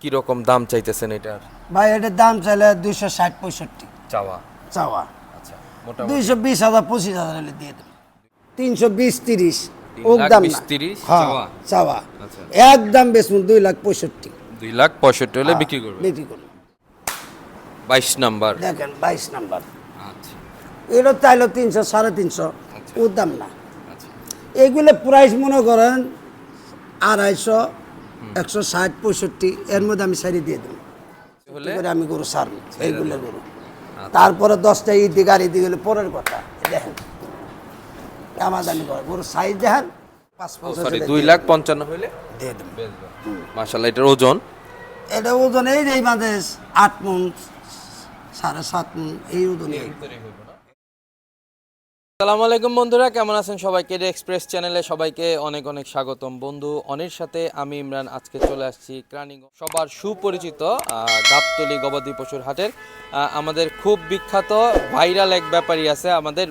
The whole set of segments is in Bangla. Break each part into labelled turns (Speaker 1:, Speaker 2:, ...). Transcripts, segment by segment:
Speaker 1: কি রকম দাম চাইতেছেন এটার?
Speaker 2: ভাই এটার দাম চাইলে দুইশো ষাট পঁয়ষট্টি।
Speaker 1: চাওয়া?
Speaker 2: চাওয়া।
Speaker 1: আচ্ছা মোটামুটি।
Speaker 2: দুইশো বিশ হাজার পঁচিশ হাজার হলে দিয়ে দেবেন তিনশো বিশ তিরিশ
Speaker 1: তিন
Speaker 2: দাম
Speaker 1: তিরিশ,
Speaker 2: হ্যাঁ,
Speaker 1: চাওয়া।
Speaker 2: চাওয়া।
Speaker 1: আচ্ছা।
Speaker 2: একদম বেচুন দুই লাখ পঁয়ষট্টি।
Speaker 1: দুই লাখ পঁয়ষট্টি হলে বিক্রি করবে
Speaker 2: বিক্রি করুন
Speaker 1: বাইশ নাম্বার।
Speaker 2: দেখেন বাইশ নাম্বার।
Speaker 1: আচ্ছা
Speaker 2: এটা চাইলো তিনশো সাড়ে তিনশো।
Speaker 1: আচ্ছা।
Speaker 2: ওর দাম না।
Speaker 1: আচ্ছা।
Speaker 2: এগুলো প্রাইস মনে করেন আড়াইশো একশো ষাট পঁয়ষট্টি এর মধ্যে আমি সারি দিয়ে দেবো। করে আমি গরু সারব এইগুলো গরু। তারপরে দশটা ইদি গাড়ি দিয়ে গেলে পরের কথা। দেখেন। দামাদামি করে গরু সাইজ দেখেন
Speaker 1: দুই লাখ পঞ্চান্ন হলে?
Speaker 2: দিয়ে দেবো।
Speaker 1: মাসাল্লাহ এটার ওজন?
Speaker 2: এটা ওজন এই যে মাঝে আট মন সাড়ে সাত মন এই ওজনে।
Speaker 1: সালাম আলাইকুম বন্ধুরা, কেমন আছেন সবাইকে এক্সপ্রেস চ্যানেলে সবাইকে অনেক অনেক স্বাগতম। বন্ধু অনির সাথে আমি ইমরান, আজকে চলে আসছি ক্রানিগঞ্জ সবার সুপরিচিত গাবতলী গবাদি পশুর হাটের। আমাদের খুব বিখ্যাত ভাইরাল এক ব্যাপারী আছে আমাদের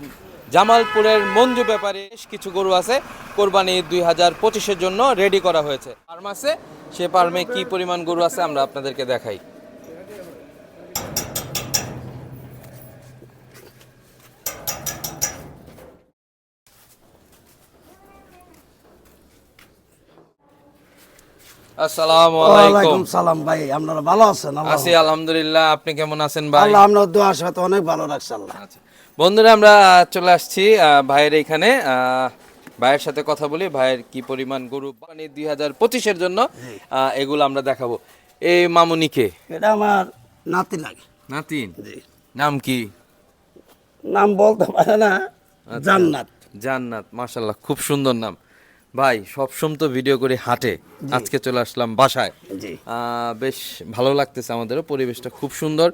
Speaker 1: জামালপুরের মঞ্জু ব্যাপারে। বেশ কিছু গরু আছে, কোরবানি দুই হাজার পঁচিশের জন্য রেডি করা হয়েছে। ফার্ম আছে, সে ফার্মে কি পরিমাণ গরু আছে আমরা আপনাদেরকে দেখাই। আসসালামু আলাইকুম।
Speaker 2: সালাম ভাই আপনারা ভালো আছেন?
Speaker 1: আছি আলহামদুলিল্লাহ আপনি কেমন আছেন ভাই?
Speaker 2: আল্লাহ আপনার দোয়ার সাথে অনেক ভালো রাখছে আল্লাহ।
Speaker 1: আচ্ছা। বন্ধুরা আমরা চলে আসছি ভাইয়ের ভাইয়ের সাথে কথা বলি ভাইয়ের কি পরিমাণ গরু মানে দুই হাজার পঁচিশের জন্য এগুলো আমরা দেখাবো। এই মামুনিকে
Speaker 2: এটা আমার নাতি লাগে।
Speaker 1: নাতিন নাম কি?
Speaker 2: নাম বলতে পারে না
Speaker 1: আচ্ছা।
Speaker 2: জান্নাত।
Speaker 1: জান্নাত মাশাল্লাহ খুব সুন্দর নাম। ভাই সবসময় তো ভিডিও করে হাটে। আজকে চলে আসলাম বাসায়। বেশ ভালো লাগতেছে আমাদেরও পরিবেশটা খুব সুন্দর।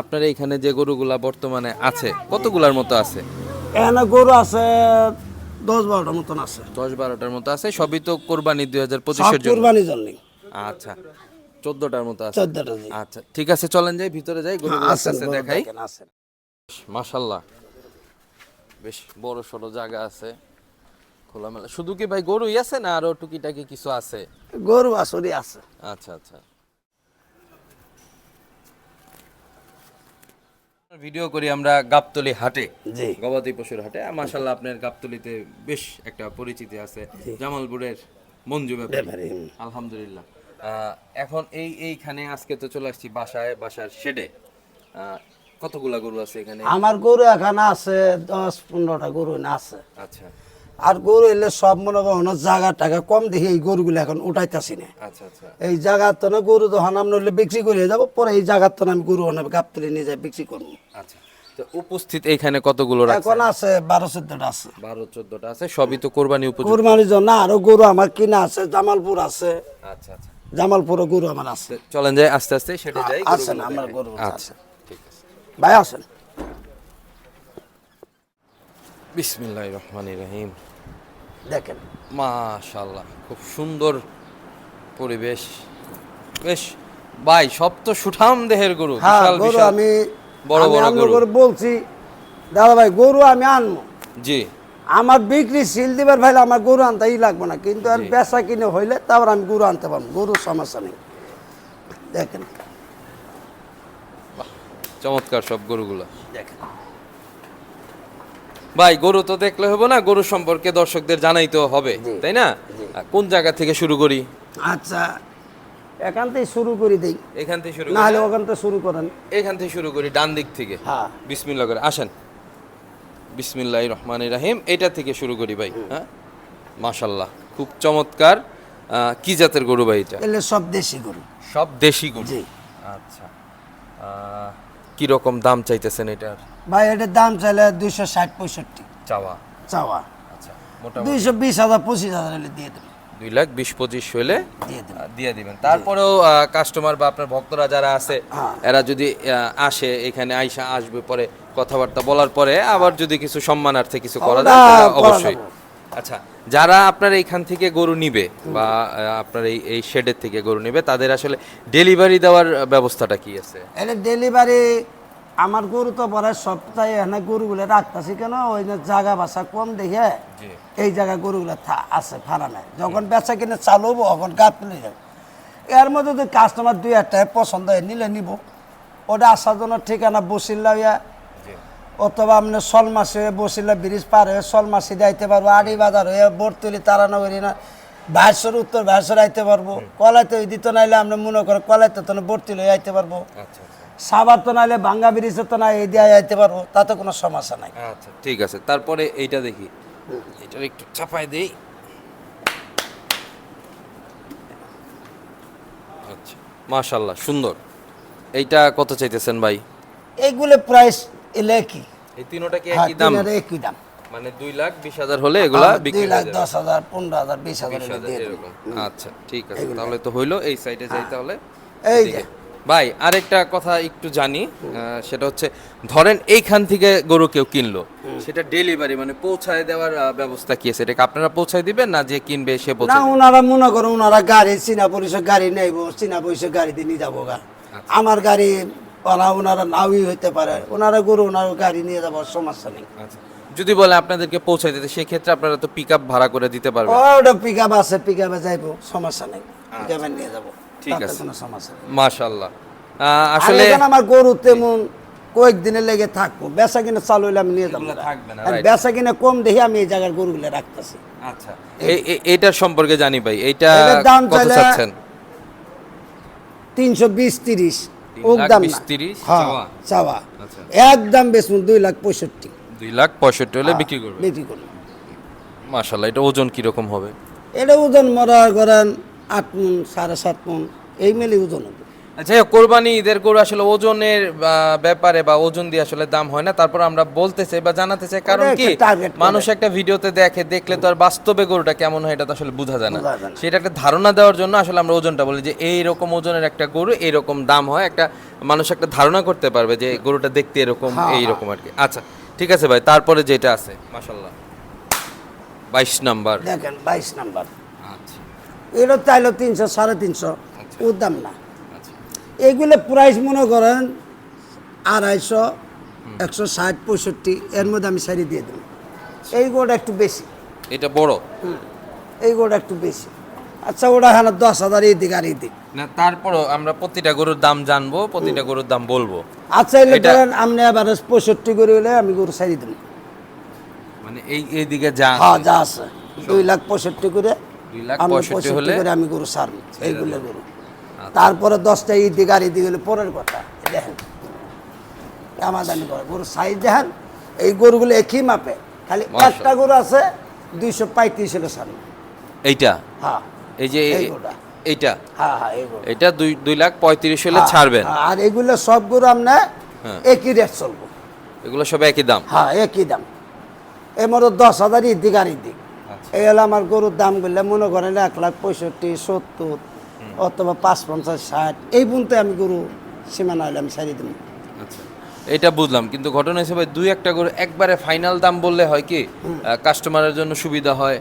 Speaker 1: আপনার এখানে যে গরুগুলা বর্তমানে আছে কতগুলার মতো আছে?
Speaker 2: এখানে গরু আছে দশ বারোটার মতন আছে।
Speaker 1: দশ বারোটার মতো আছে সবই তো কোরবানি দুই হাজার পঁচিশের জন্য।
Speaker 2: কুরবানির জন্য
Speaker 1: আচ্ছা চোদ্দটার মতো আছে। আচ্ছা ঠিক আছে চলেন যাই ভিতরে যাই গরু
Speaker 2: আছেন গরু
Speaker 1: দেখাই।
Speaker 2: দেখেন, আছেন।
Speaker 1: মাশাল্লাহ বেশ বড় সড়ো জায়গা আছে। খোলামেলা। শুধু কি ভাই গরুই আছে না আরও টুকিটাকি কিছু আছে?
Speaker 2: গরু আসরি আছে।
Speaker 1: আচ্ছা আচ্ছা। ভিডিও করি আমরা গাবতলি হাটে
Speaker 2: জি।
Speaker 1: গবাদি পশুর হাটে। মাশাল্লাহ আপনার গাবতলিতে বেশ একটা পরিচিতি আছে জামালপুরের মঞ্জু ব্যাপারী। আলহামদুলিল্লাহ। আহ, এখন এই এইখানে আজকে তো চলে আসছি বাসায় বাসার শেডে। কতগুলা গরু আছে এখানে?
Speaker 2: আমার গরু এখানে আছে দশ পনেরোটা গরু না আছে।
Speaker 1: আচ্ছা।
Speaker 2: আর গরু এলে সব মনে করেন জায়গা টাকা কম দেখি এই গরুগুলো এখন উঠাইতেছি না।
Speaker 1: আচ্ছা আচ্ছা।
Speaker 2: এই জায়গার তো না গরু যখন আমরা হলে বিক্রি করে যাব পরে এই জায়গার তো আমি গরু অনেক গাবতলি নিয়ে যাই বিক্রি করব।
Speaker 1: আচ্ছা। উপস্থিত এখানে কতগুলো
Speaker 2: এখন আছে বারো চোদ্দটা আছে।
Speaker 1: বারো চোদ্দটা আছে সবই তো কোরবানি
Speaker 2: কোরবানির জন্য আরও গরু আমার কিনা আছে জামালপুর আছে।
Speaker 1: আচ্ছা আচ্ছা।
Speaker 2: জামালপুরও গরু আমার আছে।
Speaker 1: চলেন যাই আস্তে আস্তে সেটা যাই
Speaker 2: আছেন আমার গরু
Speaker 1: আচ্ছা
Speaker 2: আছে।
Speaker 1: ঠিক আছে।
Speaker 2: ভাই আছেন
Speaker 1: বিসমিল্লাহির রহমানির রহিম।
Speaker 2: দেখেন।
Speaker 1: মাশাআল্লাহ খুব সুন্দর পরিবেশ। বেশ ভাই সব তো সুঠাম দেহের গরু
Speaker 2: হ্যাঁ
Speaker 1: বিশাল বিশাল।
Speaker 2: আমি
Speaker 1: বড় বড় গরু।
Speaker 2: বলছি দাদা ভাই গরু আমি আনব।
Speaker 1: জি।
Speaker 2: আমার বিক্রি সিল দিবার ভাইলে আমার গরু আনতেই লাগবে না কিন্তু আর বেচা কিনে হইলে তারপর আমি গরু আনতে পারব গরুর সমস্যা নেই। দেখেন।
Speaker 1: চমৎকার সব গরুগুলো।
Speaker 2: দেখেন।
Speaker 1: ভাই গরু তো দেখলে হবে না গরু সম্পর্কে দর্শকদের জানাইতে হবে তাই না? কোন জায়গা থেকে শুরু করি?
Speaker 2: আচ্ছা এখান থেকে শুরু করে দিই।
Speaker 1: এখান থেকে শুরু
Speaker 2: না
Speaker 1: করি
Speaker 2: হলে ওখান থেকে শুরু করেন।
Speaker 1: এখান থেকে শুরু করি ডান দিক থেকে।
Speaker 2: হ্যাঁ।
Speaker 1: বিসমিল্লাহ করে আসেন। বিসমিল্লাহ রহমান রাহিম এটা থেকে শুরু করি ভাই হ্যাঁ? মাশাল্লাহ খুব চমৎকার কি জাতের গরু ভাই এটা?
Speaker 2: সব দেশি গরু।
Speaker 1: সব দেশি গরু। আচ্ছা আহ, কি রকম দাম চাইতেছেন এটার?
Speaker 2: ভাই এটার দাম চাইলে দুইশো ষাট পঁয়ষট্টি।
Speaker 1: চাওয়া?
Speaker 2: চাওয়া।
Speaker 1: আচ্ছা মোটামুটি।
Speaker 2: দুইশো বিশ হাজার পঁচিশ হাজার হলে দিয়ে দেবেন।
Speaker 1: দুই লাখ বিশ পঁচিশ হলে
Speaker 2: দিয়ে দেবেন।
Speaker 1: তারপরেও কাস্টমার বা আপনার ভক্তরা যারা আছে
Speaker 2: হ্যাঁ।
Speaker 1: এরা যদি আসে এখানে আইসা আসবে পরে কথাবার্তা বলার পরে আবার যদি কিছু সম্মানার্থে কিছু করা যায় অবশ্যই। আচ্ছা যারা আপনার এইখান থেকে গরু নিবে বা আপনার এই এই শেডের থেকে গরু নিবে তাদের আসলে ডেলিভারি দেওয়ার ব্যবস্থাটা কি আছে?
Speaker 2: এটা ডেলিভারি আমার গরু তো পরে সপ্তাহে এখানে গরুগুলো রাখতেছি কেন? ওই যে জায়গা বাসা কম দেখে
Speaker 1: জি।
Speaker 2: এই জায়গায় গরুগুলো থা- আছে ফারানে যখন বেচা কিনে চালু তখন গাপ তুলে যাবে। এর মধ্যে যদি কাস্টমার দুই একটা পছন্দ হয় নিলে নিব। ওটা আসার জন্য ঠিকানা বসিল্লা অথবা আপনি সলমাসি হয়ে বসিল্লা ব্রিজ পার হয়ে সলমাসি যাইতে পারব আড়ি বাজার হয়ে বর্তলি তারানগরী না ভাইসর উত্তর ভাইসর আইতে পারব। কলাইতে ওই দিত নাইলে আমরা মনে করো কলাইতে তো বর্তলি হয়ে আইতে পারব।
Speaker 1: আচ্ছা আচ্ছা।
Speaker 2: সাবার তো নাইলে ভাঙ্গা ব্রিজে তো না এই দিয়ে আইতে পারব তাতে কোনো সমস্যা নাই।
Speaker 1: আচ্ছা ঠিক আছে। তারপরে এইটা দেখি। এটার একটু চাপাই দেই। আচ্ছা মাশাল্লাহ সুন্দর। এইটা কত চাইতেছেন ভাই?
Speaker 2: এইগুলো প্রাইস এলে কি?
Speaker 1: এই তিনোটা কি
Speaker 2: হ্যাঁ
Speaker 1: একই দাম?
Speaker 2: একই দাম।
Speaker 1: মানে দুই লাখ বিশ হাজার হলে এগুলা
Speaker 2: হ্যাঁ,
Speaker 1: বিক্রি
Speaker 2: লাখ। দশ হাজার পনেরো হাজার বিশ হাজার।
Speaker 1: এরকম। আচ্ছা ঠিক আছে। তাহলে তো হইল এই সাইডে যাই তাহলে।
Speaker 2: এই যে।
Speaker 1: ভাই আরেকটা কথা একটু জানি সেটা হচ্ছে ধরেন এইখান থেকে গরু কেউ কিনলো সেটা ডেলিভারি মানে পৌঁছায় দেওয়ার ব্যবস্থা কি আছে? এটাকে আপনারা পৌঁছায় দিবেন না যে কিনবে সে
Speaker 2: না ওনারা মনে করো ওনারা গাড়ি চীনা পরিষদ গাড়ি নেইব চীনা পরিষদ গাড়ি দিয়ে নিয়ে যাব গা।
Speaker 1: আচ্ছা।
Speaker 2: আমার গাড়ি ওরা ওনারা নাওই হইতে পারে। ওনারা গরু ওনার গাড়ি নিয়ে যাব সমস্যা নেই।
Speaker 1: আচ্ছা। যদি বলে আপনাদেরকে পৌঁছায় দিতে সেই ক্ষেত্রে আপনারা তো পিক ভাড়া করে দিতে পারবেন।
Speaker 2: ওটা পিক আপ আছে পিক আপে যাইবো সমস্যা নেই। পিক আপে নিয়ে যাব।
Speaker 1: আচ্ছা। ঠিক আছে।
Speaker 2: কোনো সমস্যা নেই। আর
Speaker 1: আসলে
Speaker 2: এখানে আমার গরু তেমন কয়েকদিনে লেগে থাকব। বেচা কিনে চালু হইলে আমি নিয়ে যাব। আর. বেচা কিনে কম দেখে আমি এই জায়গার গরুগুলো রাখতেছি।
Speaker 1: আচ্ছা। এই- এই- এইটার সম্পর্কে জানি ভাই এইটা
Speaker 2: দাম চাইলে তিনশো বিশ তিরিশ। ওক দাম হ্যাঁ,
Speaker 1: চাওয়া?
Speaker 2: চাওয়া।
Speaker 1: আচ্ছা।
Speaker 2: একদম বেচুন দুই লাখ পঁয়ষট্টি।
Speaker 1: দুই লাখ পঁয়ষট্টি হলে বিক্রি করবে
Speaker 2: বিক্রি করুন
Speaker 1: মাশাল্লাহ এটা ওজন কীরকম হবে?
Speaker 2: এটা ওজন মরা করেন আট মন সাড়ে সাত মন এই মেলে ওজন হবে।
Speaker 1: আচ্ছা কোরবানি ঈদের গরু আসলে ওজনের ব্যাপারে বা ওজন দিয়ে আসলে দাম হয় না। তারপর আমরা বলতে চাই বা জানাতে চাই কারণ কি। মানুষ একটা ভিডিওতে দেখে দেখলে তো আর বাস্তবে গরুটা কেমন হয় এটা তো আসলে বোঝা যায় না। সেটা একটা ধারণা দেওয়ার জন্য আসলে আমরা ওজনটা বলি যে এই রকম ওজনের একটা গরু এইরকম দাম হয়। একটা মানুষ একটা ধারণা করতে পারবে যে গরুটা দেখতে এরকম
Speaker 2: হ্যাঁ,
Speaker 1: এইরকম আর কি। আচ্ছা ঠিক আছে ভাই তারপরে যেটা আছে মাশাল্লাহ বাইশ নাম্বার।
Speaker 2: দেখেন বাইশ নাম্বার।
Speaker 1: আচ্ছা।
Speaker 2: এটা চাইলো তিনশো সাড়ে তিনশো
Speaker 1: আচ্ছা।
Speaker 2: ওর দাম না। এগুলো প্রাইস মনে করেন আড়াইশো একশো ষাট পঁয়ষট্টি এর মধ্যে আমি সারি দিয়ে দেবো। এই গোটা একটু বেশি।
Speaker 1: এটা বড়?
Speaker 2: এই গোটা একটু বেশি। আচ্ছা ওটা হ্যাঁ দশ হাজার এই দিক আর এই দিক
Speaker 1: না তারপরও আমরা প্রতিটা গরুর দাম জানব প্রতিটা গরুর দাম বলব।
Speaker 2: আচ্ছা এলে ধরেন আপনি এবার পঁয়ষট্টি করে হলে আমি গরু সারি দেবো।
Speaker 1: মানে এই এইদিকে যা
Speaker 2: হ্যাঁ যা আছে। দুই লাখ পঁয়ষট্টি করে
Speaker 1: দুই লাখ
Speaker 2: আমি
Speaker 1: পঁয়ষট্টি হলে
Speaker 2: আমি গরু সারবো এইগুলো গরু। তারপরে দশটা ঈদ দিক আর ঈদি গেলে পরের কথা দেখেন। দামাদামি করে। গরু সাইজ দেখেন এই গরুগুলো একই মাপে। খালি। একটা গরু আছে দুইশো পঁয়ত্রিশ হলে সারবো।
Speaker 1: এইটা?
Speaker 2: হ্যাঁ
Speaker 1: এই যে এইটা?
Speaker 2: হ্যাঁ হ্যাঁ
Speaker 1: এটা দুই দুই লাখ পঁয়ত্রিশ হলে
Speaker 2: হ্যাঁ,
Speaker 1: ছাড়বেন।
Speaker 2: হ্যাঁ, আর এগুলো সব গরু আপনার
Speaker 1: হ্যাঁ।
Speaker 2: একই রেট চলবো।
Speaker 1: এগুলো সব একই দাম?
Speaker 2: হ্যাঁ একই দাম। মধ্যে দশ হাজার ঈদিক আর ঈদিক
Speaker 1: আচ্ছা।
Speaker 2: এই হলো আমার গরুর দাম বললে মনে করেন এক লাখ পঁয়ষট্টি সত্তর অথবা পাঁচ পঞ্চাশ ষাট এই পর্যন্ত আমি গরু সীমানা হলে আমি সারি দেবো।
Speaker 1: আচ্ছা এটা বুঝলাম কিন্তু ঘটনা হিসেবে দুই একটা গরু একবারে ফাইনাল দাম বললে হয় কি কাস্টমারের জন্য সুবিধা হয়।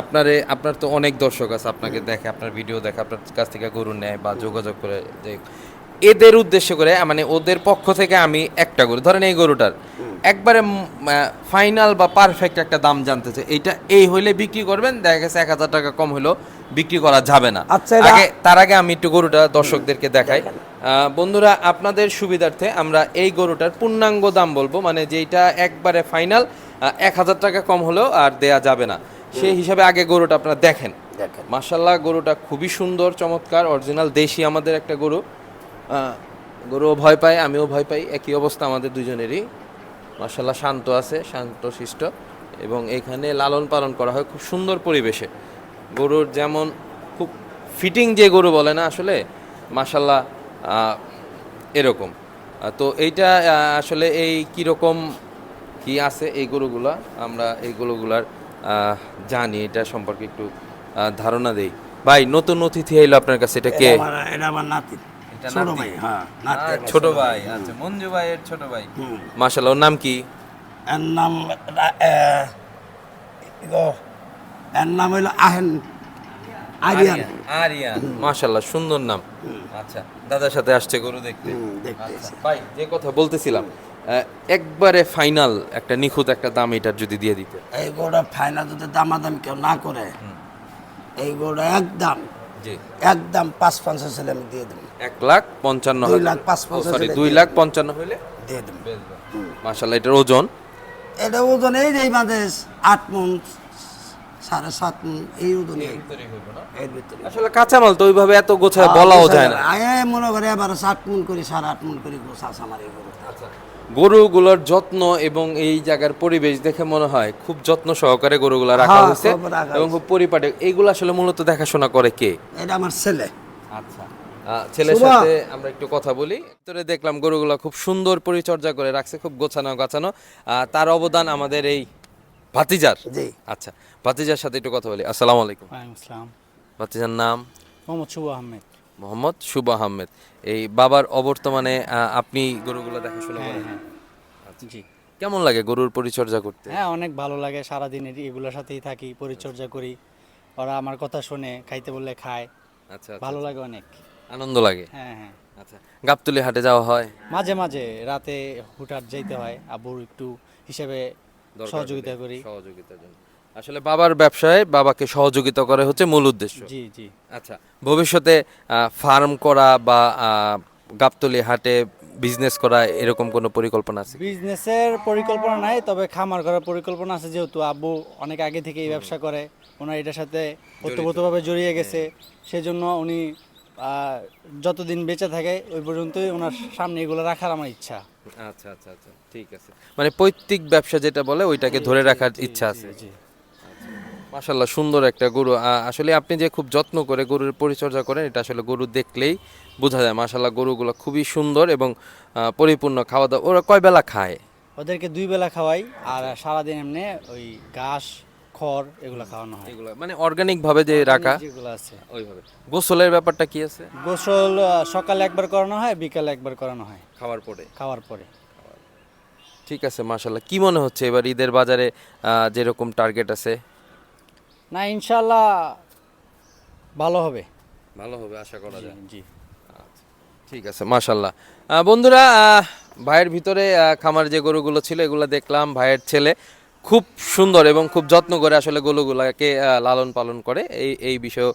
Speaker 1: আপনারে আপনার তো অনেক দর্শক আছে আপনাকে দেখে আপনার ভিডিও দেখে আপনার কাছ থেকে গরু নেয় বা যোগাযোগ করে যে এদের উদ্দেশ্য করে মানে ওদের পক্ষ থেকে আমি একটা গরু ধরেন এই গরুটার একবারে ফাইনাল বা পারফেক্ট একটা দাম জানতে চাই। এইটা এই হইলে বিক্রি করবেন দেখা গেছে এক হাজার টাকা কম হলেও বিক্রি করা যাবে না।
Speaker 2: আচ্ছা,
Speaker 1: আগে তার আগে আমি একটু গরুটা দর্শকদেরকে দেখাই। বন্ধুরা আপনাদের সুবিধার্থে আমরা এই গরুটার পূর্ণাঙ্গ দাম বলব মানে যেটা একবারে ফাইনাল এক হাজার টাকা কম হলেও আর দেয়া যাবে না। সেই হিসাবে আগে গরুটা আপনারা দেখেন।
Speaker 2: দেখেন।
Speaker 1: মার্শাল্লাহ গরুটা খুবই সুন্দর চমৎকার অরিজিনাল দেশি আমাদের একটা গরু। গরুও ভয় পায় আমিও ভয় পাই একই অবস্থা আমাদের দুজনেরই। মার্শাল্লাহ শান্ত আছে শান্ত শিষ্ট এবং এখানে লালন পালন করা হয় খুব সুন্দর পরিবেশে। গরুর যেমন খুব ফিটিং যে গরু বলে না আসলে মার্শাল্লাহ এরকম। তো এইটা আসলে এই কীরকম কি আছে এই গরুগুলা? আমরা এই গরুগুলার জানি এটা সম্পর্কে একটু ধারণা দেই। ভাই নতুন অতিথি এলো আপনার কাছে এটা কে?
Speaker 2: এটা আমার নাতি। ছোট ভাই হ্যাঁ
Speaker 1: আহ, ছোট ভাই আচ্ছা মঞ্জু ভাইয়ের ছোট ভাই।
Speaker 2: হুম।
Speaker 1: মাশাআল্লাহ ওর নাম কি?
Speaker 2: এর নাম এর নাম হইল আহেন আরিয়ান।
Speaker 1: আরিয়ান মাশাআল্লাহ সুন্দর নাম। আচ্ছা দাদার সাথে আসছে গরু দেখতে।
Speaker 2: দেখতে
Speaker 1: আচ্ছা, ভাই যে কথা বলতেছিলাম একবারে ফাইনাল একটা নিখুঁত একটা দাম এটার যদি দিয়ে দিতে।
Speaker 2: এই গরুটা ফাইনাল যদি দামাদামি কেউ না করে এই গরুটা একদম
Speaker 1: জি।
Speaker 2: একদম পাঁচ পঞ্চাশ হলে আমি দিয়ে দেবো।
Speaker 1: এক লাখ পঞ্চান্ন সরি দুই লাখ পঞ্চান্ন হইলে?
Speaker 2: দিয়ে
Speaker 1: মাসাল্লাহ এটার ওজন?
Speaker 2: এটা ওজন এই যে মাঝে আট মন সাড়ে সাত মন এই ওজন।
Speaker 1: আসলে কাঁচামাল তো ওইভাবে এত গোছায় বলাও যায় না।
Speaker 2: আয়ে মনে করে এবার সাত মন করি সাড়ে আট মন করি গোছাস আমার এই গরু
Speaker 1: গরুগুলোর যত্ন এবং এই জায়গার পরিবেশ দেখে মনে হয় খুব যত্ন সহকারে গরুগুলো রাখা
Speaker 2: হ্যাঁ,
Speaker 1: হয়েছে এবং খুব পরিপাটি এইগুলো আসলে মূলত দেখাশোনা করে কে?
Speaker 2: এটা আমার ছেলে।
Speaker 1: আচ্ছা। ছেলের সাথে আমরা একটু কথা বলি। ভিতরে দেখলাম গরুগুলো খুব সুন্দর পরিচর্যা করে রাখছে খুব গোছানো গাছানো। তার অবদান আমাদের এই ভাতিজার।
Speaker 2: জি।
Speaker 1: আচ্ছা ভাতিজার সাথে একটু কথা বলি। আসসালামু আলাইকুম।
Speaker 3: ওয়ালাইকুম আসসালাম।
Speaker 1: ভাতিজার নাম?
Speaker 3: মোহাম্মদ শুভ আহমেদ।
Speaker 1: মোহাম্মদ শুভ আহমেদ। এই বাবার অবর্তমানে আহ, আপনি গরুগুলো দেখাশোনা
Speaker 3: হ্যাঁ
Speaker 1: করেন?
Speaker 3: হ্যাঁ। জি।
Speaker 1: কেমন লাগে গরুর পরিচর্যা করতে?
Speaker 3: হ্যাঁ অনেক ভালো লাগে সারাদিন এগুলোর সাথেই থাকি পরিচর্যা করি। ওরা আমার কথা শুনে খাইতে বললে খায়।
Speaker 1: আচ্ছা আচ্ছা,
Speaker 3: ভালো লাগে অনেক।
Speaker 1: আনন্দ লাগে?
Speaker 3: হ্যাঁ হ্যাঁ।
Speaker 1: আচ্ছা গাবতুলি হাটে যাওয়া হয়?
Speaker 3: মাঝে মাঝে রাতে হুটার যাইতে হয়। আব্বুর একটু হিসেবে সহযোগিতা করি।
Speaker 1: সহযোগিতার জন্য। আসলে বাবার ব্যবসায় বাবাকে সহযোগিতা করে হচ্ছে মূল উদ্দেশ্য।
Speaker 3: জি জি।
Speaker 1: আচ্ছা ভবিষ্যতে ফার্ম করা বা গাবতলি হাটে বিজনেস করা এরকম কোনো পরিকল্পনা আছে
Speaker 3: বিজনেসের পরিকল্পনা নাই তবে খামার করার পরিকল্পনা আছে যেহেতু আব্বু অনেক আগে থেকে এই ব্যবসা করে। ওনার এটার সাথে ওতপ্রোতভাবে জড়িয়ে গেছে। সেজন্য উনি যতদিন বেঁচে থাকে ওই পর্যন্তই ওনার সামনে এগুলো রাখার আমার ইচ্ছা।
Speaker 1: আচ্ছা আচ্ছা আচ্ছা ঠিক আছে। মানে পৈতৃক ব্যবসা যেটা বলে ওইটাকে ধরে রাখার ইচ্ছা আছে।
Speaker 3: জি
Speaker 1: মাশাল্লাহ সুন্দর একটা গরু। আসলে আপনি যে খুব যত্ন করে গরুর পরিচর্যা করেন এটা আসলে গরু দেখলেই বোঝা যায়। মাশাল্লাহ গরুগুলো খুবই সুন্দর এবং পরিপূর্ণ খাওয়া দাওয়া। ওরা কয় বেলা খায়?
Speaker 3: ওদেরকে দুই বেলা খাওয়াই আর সারাদিন এমনি ওই ঘাস খড় এগুলো খাওয়ানো হয়।
Speaker 1: এগুলো মানে অর্গানিক ভাবে যে রাখা?
Speaker 3: যেগুলো আছে
Speaker 1: ওইভাবে। গোসলের ব্যাপারটা কি আছে?
Speaker 3: গোসল আহ, সকালে একবার করানো হয় বিকালে একবার করানো হয়।
Speaker 1: খাওয়ার পরে?
Speaker 3: খাওয়ার পরে।
Speaker 1: ঠিক আছে মাশাল্লাহ কি মনে হচ্ছে এবার ঈদের বাজারে আহ, যেরকম টার্গেট আছে?
Speaker 3: না ইনশাল্লাহ ভালো হবে।
Speaker 1: ভালো হবে আশা করা যায়।
Speaker 3: জি।
Speaker 1: ঠিক আছে মাশাল্লাহ আহ, বন্ধুরা আহ, ভাইয়ের ভিতরে আহ, খামার যে গরুগুলো ছিল এগুলো দেখলাম। ভাইয়ের ছেলে খুব সুন্দর এবং খুব যত্ন করে আসলে গরুগুলাকে লালন পালন করে এই এই বিষয়ে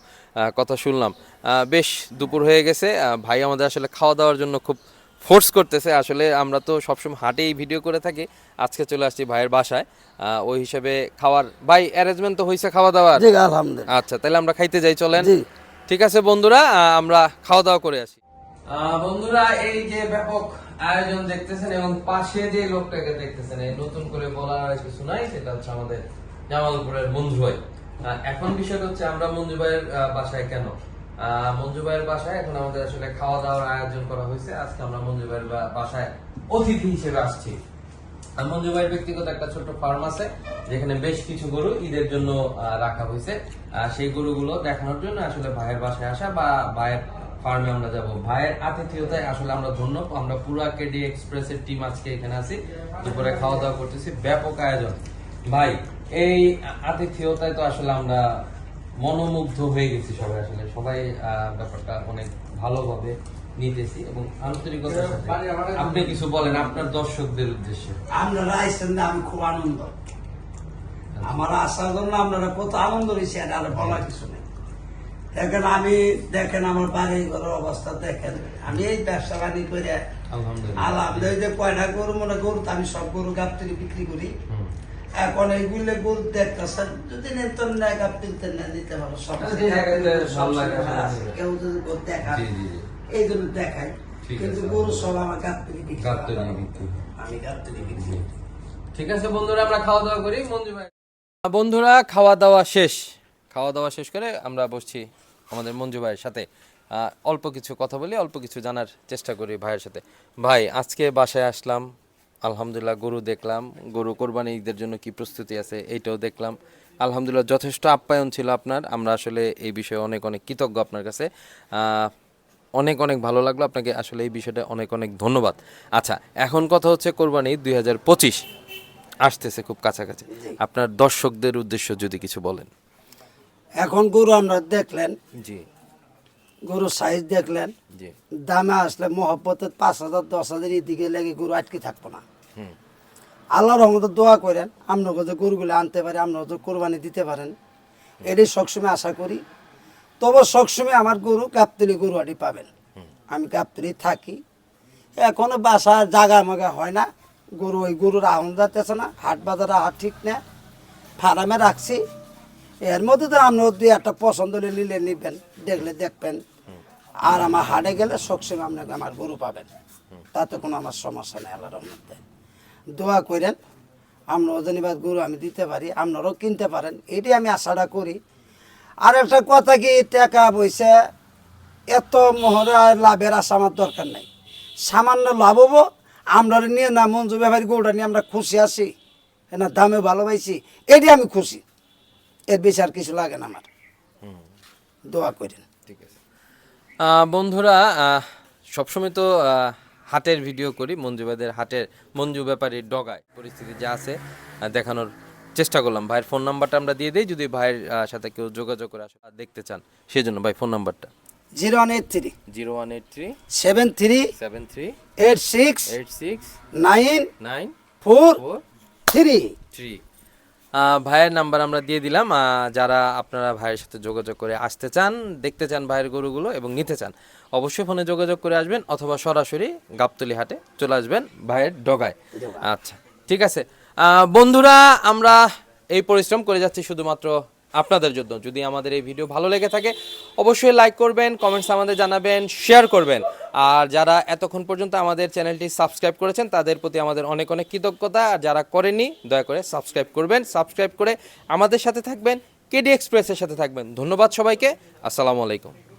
Speaker 1: কথা শুনলাম। আহ, বেশ দুপুর হয়ে গেছে ভাই আমাদের আসলে খাওয়া দাওয়ার জন্য খুব ফোর্স করতেছে। আসলে আমরা তো সবসময় হাটেই ভিডিও করে থাকি। আজকে চলে আসছি ভাইয়ের বাসায়। আহ, ওই হিসেবে খাওয়ার ভাই অ্যারেঞ্জমেন্ট তো হয়েছে খাওয়া দাওয়ার?
Speaker 2: আলহামদুলিল্লাহ।
Speaker 1: আচ্ছা তাহলে আমরা খাইতে যাই চলেন। ঠিক আছে বন্ধুরা আহ, আমরা খাওয়া দাওয়া করে আসি। বন্ধুরা এই যে ব্যাপক আয়োজন দেখতেছেন এবং পাশে যে লোকটাকে দেখতেছেন, এই নতুন করে বলার আর কিছু নাই, সেটা হচ্ছে আমাদের জামালপুরের মঞ্জু ভাই। এখন বিষয়টা হচ্ছে আমরা মঞ্জু ভাইয়ের বাসায় কেন? মঞ্জু ভাইয়ের বাসায় এখন আমাদের আসলে খাওয়া দাওয়ার আয়োজন করা হয়েছে। আজকে আমরা মঞ্জু ভাইয়ের বাসায় অতিথি হিসেবে আসছি। মঞ্জু ভাইয়ের ব্যক্তিগত একটা ছোট্ট ফার্ম আছে, যেখানে বেশ কিছু গরু ঈদের জন্য রাখা হয়েছে। সেই গরুগুলো দেখানোর জন্য আসলে ভাইয়ের বাসায় আসা বা, ভাইয়ের ফার্মে আমরা যাব। ভাইয়ের আতিথেয়তায় আসলে আমরা ধন্য। আমরা পুরো কেডি এক্সপ্রেসের টিম আজকে এখানে আছি। দুপুরে খাওয়া দাওয়া করতেছি। ব্যাপক আয়োজন। ভাই এই আতিথেয়তায় তো আসলে আমরা মনোমুগ্ধ হয়ে গেছি সবাই। আসলে সবাই ব্যাপারটা অনেক ভালোভাবে নিতেছি এবং আন্তরিকতার সাথে। আপনি কিছু বলেন আপনার দর্শকদের উদ্দেশ্যে।
Speaker 2: আপনারা আইসেন না আমি খুব আনন্দ। আমার আসার জন্য আপনারা কত আনন্দ হয়েছে আর বলার কিছু নেই। দেখেন আমি দেখেন আমার বাড়ি ঘরের অবস্থা দেখেন। আমি এই ব্যবসা বাণী করে
Speaker 1: আলহামদুলিল্লাহ।
Speaker 2: যে কয়টা গরু মনে গরু আমি সব গরু থেকে বিক্রি করি। এখন এইগুলো গরু দেখতেছেন যদি নেতন নেয় গাপ না দিতে পারো। সব। আছে। কেউ যদি গরু
Speaker 1: জি।
Speaker 2: এই জন্য দেখাই
Speaker 1: ঠিক
Speaker 2: কিন্তু
Speaker 1: আছে।
Speaker 2: গরু সব আমার গাপ বিক্রি। আমি গাপ বিক্রি
Speaker 1: ঠিক আছে বন্ধুরা আমরা খাওয়া দাওয়া করি। মঞ্জু ভাই। বন্ধুরা খাওয়া দাওয়া শেষ। খাওয়া দাওয়া শেষ করে আমরা বসছি। আমাদের মঞ্জু ভাইয়ের সাথে অল্প কিছু কথা বলি অল্প কিছু জানার চেষ্টা করি ভাইয়ের সাথে। ভাই আজকে বাসায় আসলাম আলহামদুলিল্লাহ গরু দেখলাম গরু কোরবানি ঈদের জন্য কি প্রস্তুতি আছে এইটাও দেখলাম। আলহামদুলিল্লাহ যথেষ্ট আপ্যায়ন ছিল আপনার আমরা আসলে এই বিষয়ে অনেক অনেক কৃতজ্ঞ আপনার কাছে। অনেক অনেক ভালো লাগল আপনাকে আসলে এই বিষয়টা অনেক অনেক ধন্যবাদ। আচ্ছা এখন কথা হচ্ছে কোরবানি দুই হাজার পঁচিশ আসতেছে খুব কাছাকাছি। আপনার দর্শকদের উদ্দেশ্য যদি কিছু বলেন।
Speaker 2: এখন গরু আমরা দেখলেন।
Speaker 1: জি।
Speaker 2: গরুর সাইজ দেখলেন।
Speaker 1: জি।
Speaker 2: দামে আসলে মহব্বতের পাঁচ হাজার দশ হাজার এদিকে লেগে গরু আটকে থাকব না।
Speaker 1: হুম।
Speaker 2: আল্লাহর রহমতে দোয়া করেন আপনাকে যে গরুগুলো আনতে পারে আপনারা তো কোরবানি দিতে পারেন। এটাই সবসময় আশা করি। তবে সবসময় আমার গরু গাবতলি গরু আটি পাবেন আমি গাবতলি থাকি। এখনও বাসা জাগা মাগা হয় না। গরু ওই গরুর আহন যাতেছে না। হাট বাজারে হাট ঠিক না। ফার্মে রাখছি। এর মধ্যে তো আপনার দুই একটা পছন্দ নিলে নিবেন, দেখলে দেখবেন। আর আমার হাটে গেলে সবসময় আপনাকে আমার গরু পাবেন। তাতে কোনো আমার সমস্যা নেই আল্লাহর মধ্যে দোয়া করেন আমরা ওজনীবাদ গরু আমি দিতে পারি, আপনারাও কিনতে পারেন। এটাই আমি আশাটা করি। আর একটা কথা কি, টাকা পয়সা, এত মহরে লাভের আশা আমার দরকার নাই। সামান্য লাভ হব আমরা নিয়ে না মঞ্জু ব্যাপারী গরুটা নিয়ে আমরা খুশি আছি, না দামে ভালো পাইছি, এটি আমি খুশি। এর বেশি আর কিছু লাগে না আমার। দোয়া করেন।
Speaker 1: ঠিক আছে। বন্ধুরা সবসময় তো হাটের ভিডিও করি মঞ্জুবাদের হাটের মঞ্জু ব্যাপারীর ডগায় পরিস্থিতি যা আছে দেখানোর চেষ্টা করলাম। ভাইয়ের ফোন নাম্বারটা আমরা দিয়ে দিই যদি ভাইয়ের সাথে কেউ যোগাযোগ করে আসে আর দেখতে চান সেই জন্য ভাই ফোন নাম্বারটা
Speaker 2: zero one eight three.
Speaker 1: Zero one eight three.
Speaker 2: Seven three.
Speaker 1: Seven three.
Speaker 2: Eight six.
Speaker 1: Eight six.
Speaker 2: Nine.
Speaker 1: Nine.
Speaker 2: Four. Three.
Speaker 1: Three. ভাইয়ের নাম্বার আমরা দিয়ে দিলাম। যারা আপনারা ভাইয়ের সাথে যোগাযোগ করে আসতে চান দেখতে চান ভাইয়ের গরুগুলো এবং নিতে চান অবশ্যই ফোনে যোগাযোগ করে আসবেন অথবা সরাসরি গাবতলি হাটে চলে আসবেন ভাইয়ের ডগায়। আচ্ছা ঠিক আছে। বন্ধুরা আমরা এই পরিশ্রম করে যাচ্ছি শুধুমাত্র আপনাদের জন্য। যদি আমাদের এই ভিডিও ভালো লেগে থাকে, অবশ্যই লাইক করবেন কমেন্টস আমাদের জানাবেন শেয়ার করবেন। আর যারা এতক্ষণ পর্যন্ত আমাদের চ্যানেলটি সাবস্ক্রাইব করেছেন, তাদের প্রতি আমাদের অনেক অনেক কৃতজ্ঞতা। আর যারা করেনি দয়া করে সাবস্ক্রাইব করবেন সাবস্ক্রাইব করে আমাদের সাথে থাকবেন কেডি এক্সপ্রেসের সাথে থাকবেন। ধন্যবাদ সবাইকে, আসসালামু আলাইকুম।